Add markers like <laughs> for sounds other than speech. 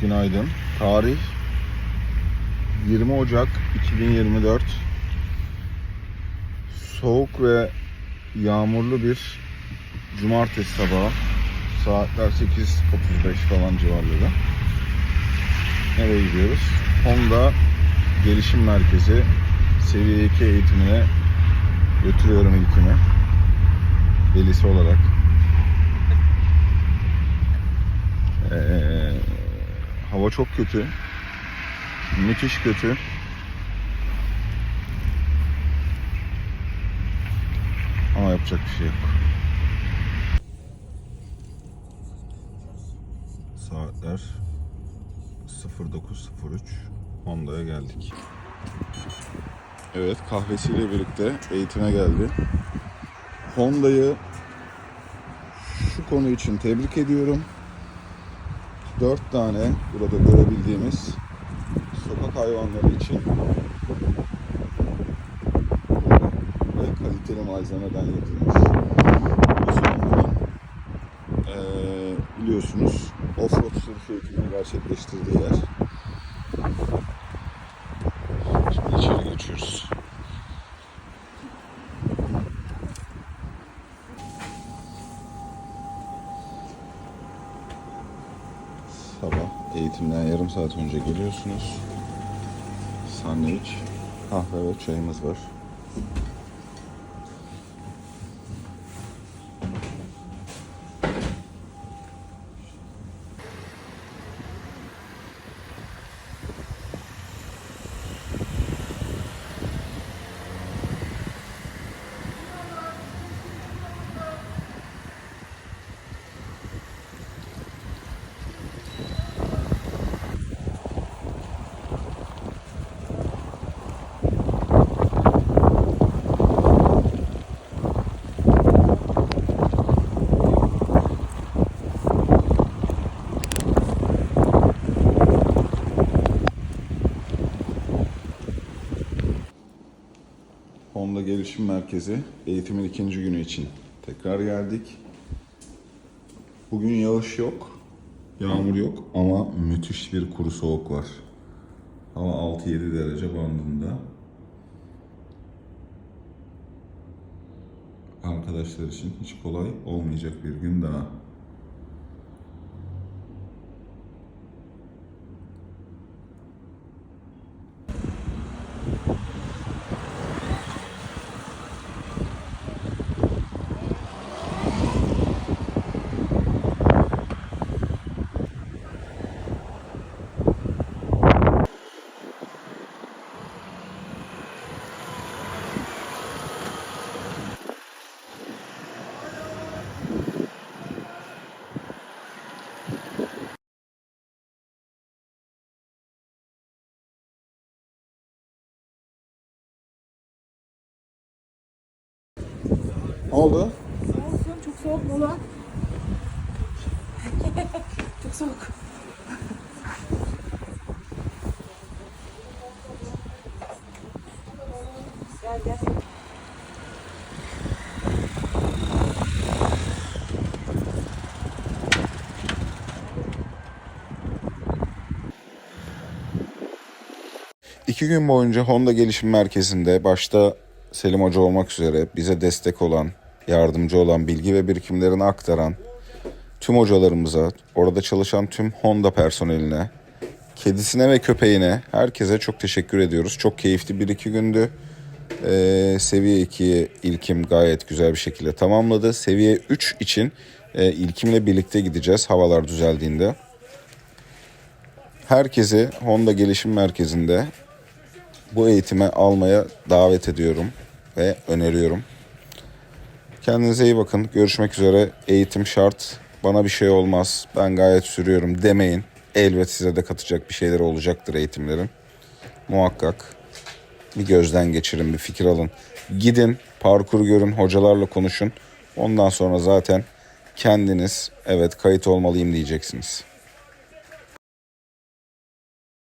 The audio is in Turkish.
Günaydın. Tarih 20 Ocak 2024. Soğuk ve yağmurlu bir cumartesi sabahı. Saatler 8.35 falan civarları. Nereye gidiyoruz? Honda Gelişim Merkezi seviye 2 eğitimine götürüyorum ilkimi. Velisi olarak. Ee, hava çok kötü. Müthiş kötü. Ama yapacak bir şey yok. Saatler 09.03 Honda'ya geldik. Evet kahvesiyle birlikte eğitime geldi. Honda'yı şu konu için tebrik ediyorum. Dört tane burada görebildiğimiz sokak hayvanları için ve kaliteli malzemeden yapılmış. Burası onların eee, biliyorsunuz offroad sürüş eğitimini gerçekleştirdiği yer. Sabah eğitimden yarım saat önce geliyorsunuz. Sandviç, kahve ve çayımız var. Gelişim Merkezi eğitimin ikinci günü için tekrar geldik. Bugün yağış yok, yağmur yok ama müthiş bir kuru soğuk var. Hava 6-7 derece bandında. Arkadaşlar için hiç kolay olmayacak bir gün daha. Ne oldu? Olsun çok soğuk mu lan? <laughs> çok soğuk. Gel gel. İki gün boyunca Honda Gelişim Merkezi'nde başta Selim Hoca olmak üzere bize destek olan, yardımcı olan, bilgi ve birikimlerini aktaran tüm hocalarımıza, orada çalışan tüm Honda personeline, kedisine ve köpeğine, herkese çok teşekkür ediyoruz. Çok keyifli bir iki gündü. Ee, seviye 2'yi ilkim gayet güzel bir şekilde tamamladı. Seviye 3 için e, ilkimle birlikte gideceğiz havalar düzeldiğinde. Herkesi Honda Gelişim Merkezi'nde bu eğitime almaya davet ediyorum ve öneriyorum. Kendinize iyi bakın. Görüşmek üzere. Eğitim şart. Bana bir şey olmaz. Ben gayet sürüyorum demeyin. Elbet size de katacak bir şeyler olacaktır eğitimlerin. Muhakkak bir gözden geçirin, bir fikir alın. Gidin, parkur görün, hocalarla konuşun. Ondan sonra zaten kendiniz evet kayıt olmalıyım diyeceksiniz.